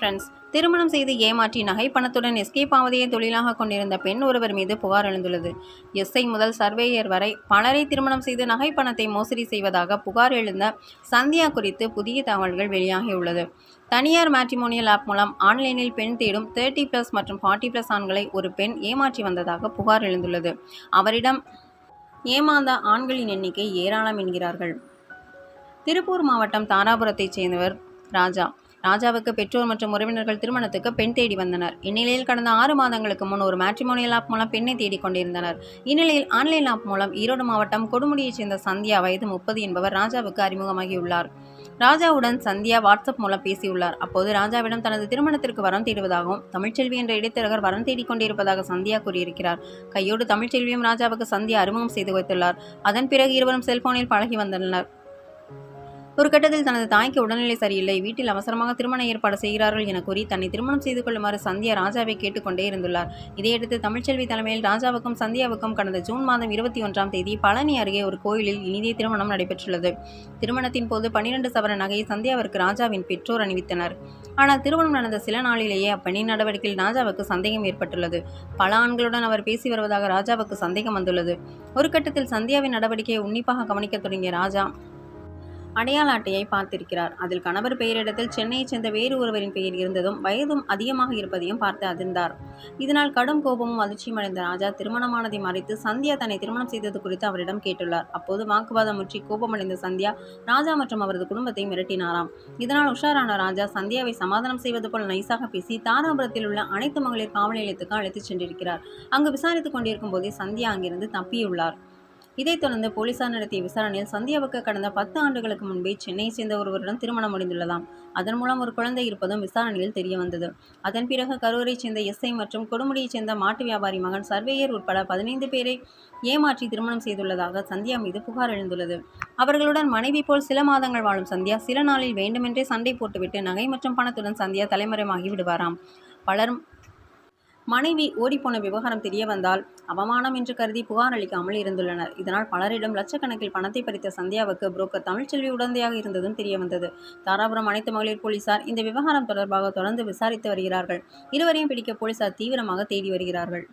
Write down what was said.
Friends திருமணம் செய்து ஏமாற்றி நகை பணத்துடன் எஸ்கேப் ஆவதையே தொழிலாக கொண்டிருந்த பெண் ஒருவர் மீது புகார் எழுந்துள்ளது. எஸ்ஐ முதல் சர்வேயர் வரை பலரை திருமணம் செய்து நகை பணத்தை மோசடி செய்வதாக புகார் எழுந்த சந்தியா குறித்து புதிய தகவல்கள் வெளியாகியுள்ளது. தனியார் மேட்ரிமோனியல் ஆப் மூலம் ஆன்லைனில் பெண் தேடும் தேர்ட்டி ப்ளஸ் மற்றும் ஃபார்ட்டி ப்ளஸ் ஆண்களை ஒரு பெண் ஏமாற்றி வந்ததாக புகார் எழுந்துள்ளது. அவரிடம் ஏமாந்த ஆண்களின் எண்ணிக்கை ஏராளம் என்கிறார்கள். திருப்பூர் மாவட்டம் தாராபுரத்தைச் சேர்ந்தவர் ராஜா. ராஜாவுக்கு பெற்றோர் மற்றும் உறவினர்கள் திருமணத்துக்கு பெண் தேடி வந்தனர். இந்நிலையில் கடந்த ஆறு மாதங்களுக்கு முன் ஒரு மேட்ரிமோனியல் ஆப் மூலம் பெண்ணை தேடிக் கொண்டிருந்தனர். இந்நிலையில் ஆன்லைன் ஆப் மூலம் ஈரோடு மாவட்டம் கொடுமுடியைச் சேர்ந்த சந்தியா வயது முப்பது என்பவர் ராஜாவுக்கு அறிமுகமாகியுள்ளார். ராஜாவுடன் சந்தியா வாட்ஸ்அப் மூலம் பேசியுள்ளார். அப்போது ராஜாவிடம் தனது திருமணத்திற்கு வரம் தேடுவதாகவும் தமிழ்ச்செல்வி என்ற இடைத்தரகர் வரம் தேடிக் கொண்டிருப்பதாக சந்தியா கூறியிருக்கிறார். கையோடு தமிழ்ச்செல்வியும் ராஜாவுக்கு சந்தியா அறிமுகம் செய்து வைத்துள்ளார். அதன் பிறகு இருவரும் செல்போனில் பழகி வந்தனர். ஒரு கட்டத்தில் தனது தாய்க்கு உடல்நிலை சரியில்லை. வீட்டில் அவசரமாக திருமண ஏற்பாடு செய்கிறார்கள் என கூறி தன்னை திருமணம் செய்து கொள்ளுமாறு சந்தியா ராஜாவை கேட்டுக்கொண்டே இருந்துள்ளார். இதையடுத்து தமிழ்ச்செல்வி தலைமையில் ராஜாவுக்கும் சந்தியாவுக்கும் கடந்த ஜூன் மாதம் இருபத்தி ஒன்றாம் தேதி பழனி அருகே ஒரு கோயிலில் இனிதே திருமணம் நடைபெற்றுள்ளது. திருமணத்தின் போது பனிரெண்டு சவர நகையை சந்தியாவிற்கு ராஜாவின் பெற்றோர் அணிவித்தனர். ஆனால் திருமணம் நடந்த சில நாளிலேயே அப்பெண்ணின் நடவடிக்கையில் ராஜாவுக்கு சந்தேகம் ஏற்பட்டுள்ளது. பல ஆண்களுடன் அவர் பேசி வருவதாக ராஜாவுக்கு சந்தேகம் வந்துள்ளது. ஒரு கட்டத்தில் சந்தியாவின் நடவடிக்கையை உன்னிப்பாக கவனிக்க தொடங்கிய ராஜா அடையாள அட்டையை பார்த்திருக்கிறார். அதில் கணவர் பெயரிடத்தில் சென்னையைச் சேர்ந்த வேறு ஒருவரின் பெயர் இருந்ததும் வயதும் அதிகமாக இருப்பதையும் பார்த்து அதிர்ந்தார். இதனால் கடும் கோபமும் அதிர்ச்சியும் அடைந்த ராஜா திருமணமானதை மறைத்து சந்தியா தன்னை திருமணம் செய்தது குறித்து அவரிடம் கேட்டுள்ளார். அப்போது வாக்குவாதம் முற்றி கோபமடைந்த சந்தியா ராஜா மற்றும் அவரது குடும்பத்தை மிரட்டினாராம். இதனால் உஷாரான ராஜா சந்தியாவை சமாதானம் செய்வது போல் நைசாக பேசி தாராபுரத்தில் உள்ள அனைத்து மகளிர் காவல் நிலையத்துக்கு அழைத்துச் சென்றிருக்கிறார். அங்கு விசாரித்துக் கொண்டிருக்கும் போதே சந்தியா அங்கிருந்து தப்பியுள்ளார். இதைத் தொடர்ந்து போலீசார் நடத்திய விசாரணையில் சந்தியாவுக்கு கடந்த பத்து ஆண்டுகளுக்கு முன்பே சென்னையை சேர்ந்த ஒருவருடன் திருமணம் முடிந்துள்ளதாம். அதன் மூலம் ஒரு குழந்தை இருப்பதும் விசாரணையில் தெரிய வந்தது. அதன் பிறகு கரூரைச் சேர்ந்த எஸ்ஐ மற்றும் கொடுமுடியைச் சேர்ந்த மாட்டு வியாபாரி மகன் சர்வேயர் உட்பட பதினைந்து பேரை ஏமாற்றி திருமணம் செய்துள்ளதாக சந்தியா மீது புகார் எழுந்துள்ளது. அவர்களுடன் மனைவி போல் சில மாதங்கள் வாழும் சந்தியா சில நாளில் வேண்டுமென்றே சண்டை போட்டுவிட்டு நகை மற்றும் பணத்துடன் சந்தியா தலைமறைவாகி விடுவாராம். பலரும் மனைவி ஓடிப்போன விவகாரம் தெரிய வந்தால் அவமானம் என்று கருதி புகார் அளிக்காமல் இருந்துள்ளனர். இதனால் பலரிடம் லட்சக்கணக்கில் பணத்தை பறித்த சந்தியாவுக்கு புரோக்கர் தமிழ்ச்செல்வி உடந்தையாக இருந்ததும் தெரிய வந்தது. தாராபுரம் அனைத்து மகளிர் போலீசார் இந்த விவகாரம் தொடர்பாக தொடர்ந்து விசாரித்து வருகிறார்கள். இருவரையும் பிடிக்க போலீசார் தீவிரமாக தேடி வருகிறார்கள்.